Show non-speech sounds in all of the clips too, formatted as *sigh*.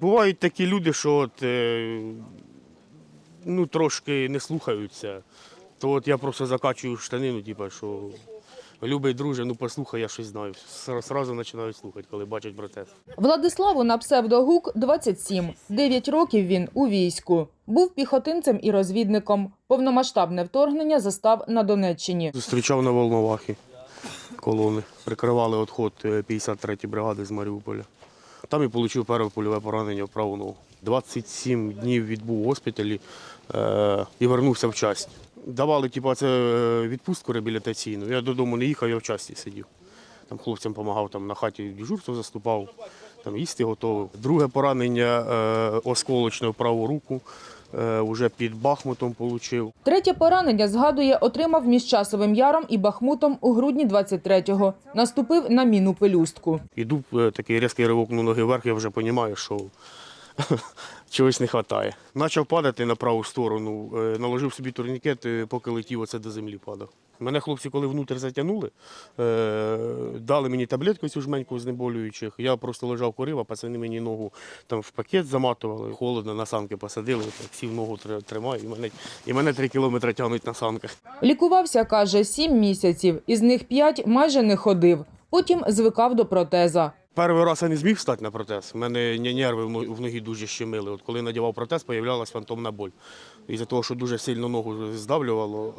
Бувають такі люди, що от, е, ну, трошки не слухаються. То от я просто закачую штанину, типу, що любий друже, ну послухай, я щось знаю. Сра- Сразу починають слухати, коли бачать протест. Владиславу на псевдогук 27. Дев'ять років він у війську. Був піхотинцем і розвідником. Повномасштабне вторгнення застав на Донеччині. Зустрічав на Волновахі колони. Прикривали відход 53-ї бригади з Маріуполя. Там і отримав перше польове поранення в праву ногу. 27 днів відбув в госпіталі е, і вернувся в часть. Давали типу, це е, відпустку реабілітаційну. Я додому не їхав, я в часті сидів. Там хлопцям допомагав там, на хаті дежурство заступав, там їсти готовив. Друге поранення е, осколочне в праву руку. Е, вже під Бахмутом отримав. Третє поранення, згадує, отримав між Часовим Яром і Бахмутом у грудні 23-го. Наступив на міну пелюстку. Іду е, такий різкий ривок на ноги вверх, я вже розумію, що *laughs* чогось не вистачає. Почав падати на праву сторону, е, наложив собі турнікет, е, поки летів оце до землі падав. Мене хлопці, коли внутрі затягнули, е, дали мені таблетку цю жменьку знеболюючих. Я просто лежав курив, а пацани мені ногу там в пакет заматували, холодно на санки посадили, так сів ногу тримаю, і мене, і мене три кілометри тягнуть на санках. Лікувався, каже, сім місяців. Із них п'ять майже не ходив. Потім звикав до протеза. Перший раз я не зміг встати на протез. У мене нерви в ногі дуже щемили. От коли надівав протез, з'являлася фантомна боль. Із-за того, що дуже сильно ногу здавлювало,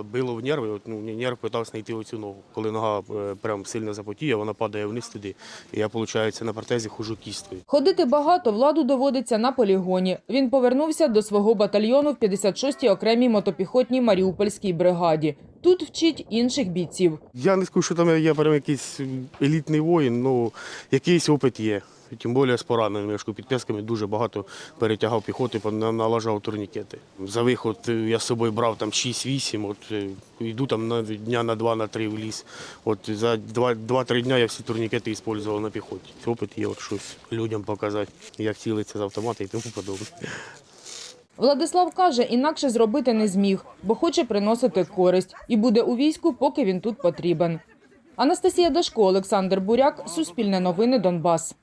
е, било в нерви, от, ну, нерв питався знайти оцю ногу. Коли нога е, прям сильно запотіє, вона падає вниз туди. І я, виходить, на протезі хожу кісткою. Ходити багато владу доводиться на полігоні. Він повернувся до свого батальйону в 56-й окремій мотопіхотній Маріупольській бригаді. Тут вчить інших бійців. Я не скажу, що там я прям якийсь елітний воїн, але якийсь опит є. Тим більше з пораненими мішку підписками дуже багато перетягав піхоти, налажав турнікети. За виход е, я з собою брав там 6-8, от е, йду там на дня на 2 на 3 в ліс. От за 2-3 дня я всі турнікети використовував на піхоті. Опит є, от щось людям показати, як цілиться з автомата і тому подобне. Владислав каже, інакше зробити не зміг, бо хоче приносити користь і буде у війську, поки він тут потрібен. Анастасія Дашко, Олександр Буряк, Суспільне новини, Донбас.